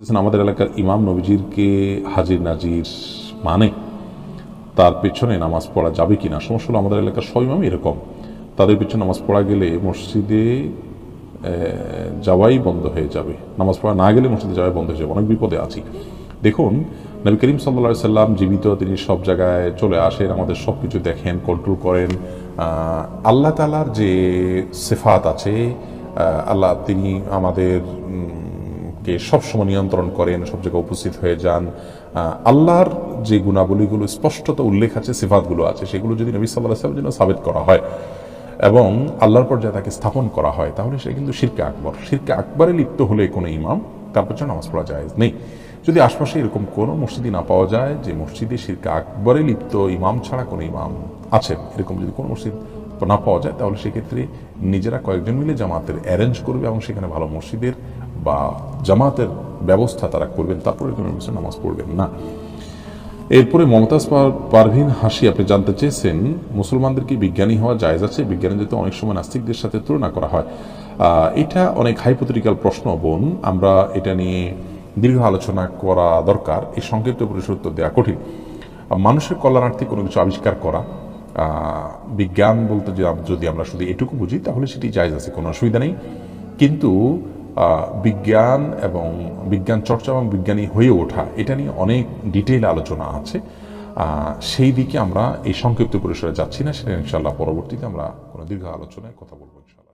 আমাদের এলাকার ইমাম নবীজিরকে হাজির নাজির মানে তার পেছনে নামাজ পড়া যাবে কিনা? সমস্যা হলো আমাদের এলাকার সব ইমাম এরকম। তাদের পেছনে নামাজ পড়া গেলে মসজিদে যাওয়াই বন্ধ হয়ে যাবে। নামাজ পড়া না গেলে মসজিদে যাওয়াই বন্ধ হয়ে যাবে। অনেক বিপদে আছি। দেখুন, নবী করিম সাল্লা সাল্লাম জীবিত, তিনি সব জায়গায় চলে আসেন, আমাদের সব কিছু দেখেন কন্ট্রোল করেন। আল্লাহ তালার যে সেফাত আছে আল্লাহ তিনি আমাদের কে সবসময় নিয়ন্ত্রণ করেন, সব জায়গায় উপস্থিত হয়ে যান। আল্লাহর যে গুণাবলীগুলো স্পষ্টত উল্লেখ আছে, সিফাতগুলো আছে, সেগুলো যদি নবী সাল্লাহ সাল্লামের জন্য সাবেত করা হয় এবং আল্লাহর পর্যায়ে তাকে স্থাপন করা হয়, তাহলে সে কিন্তু শিরকে আকবর। শিরকে আকবরে লিপ্ত হলে কোনো ইমাম, তার পেছনে নামাজ পড়া যায় নেই। যদি আশপাশে এরকম কোনো মসজিদই না পাওয়া যায়, যে মসজিদে শিরকে আকবরে লিপ্ত ইমাম ছাড়া কোনো ইমাম আছেন এরকম যদি কোনো মসজিদ না পাওয়া যায়, তাহলে সেক্ষেত্রে নিজেরা কয়েকজন মিলে জামাতের অ্যারেঞ্জ করবে এবং সেখানে ভালো মসজিদের বা জামাতের ব্যবস্থা তারা করবেন। তারপরে নামাজ পড়বেন না। এরপরে মমতাজ পার- পারভিন হাসি, আপনি জানতে চেয়েছেন, মুসলমানদের কি বিজ্ঞানী হওয়া জায়েজ আছে? বিজ্ঞানী যাতে অনেক সময় নাস্তিকদের সাথে তুলনা করা হয়। এটা অনেক হাইপোথেটিক্যাল প্রশ্ন বোন। আমরা এটা নিয়ে দীর্ঘ আলোচনা করা দরকার। এই সংক্ষিপ্ত পরিসর উত্তর দেওয়া কঠিন। মানুষের কল্যাণার্থে কোনো কিছু আবিষ্কার করা বিজ্ঞান বলতে যদি আমরা শুধু এটুকু বুঝি, তাহলে সেটি জায়জ আছে, কোনো অসুবিধা নেই। কিন্তু বিজ্ঞান এবং বিজ্ঞান চর্চা এবং বিজ্ঞানী হয়ে ওঠা, এটা নিয়ে অনেক ডিটেইল আলোচনা আছে। সেই দিকে আমরা এই সংক্ষিপ্ত পরিসরে যাচ্ছি না, সেটা ইনশাল্লাহ পরবর্তীতে আমরা কোনো দীর্ঘ আলোচনায় কথা বলব ইনশাল্লাহ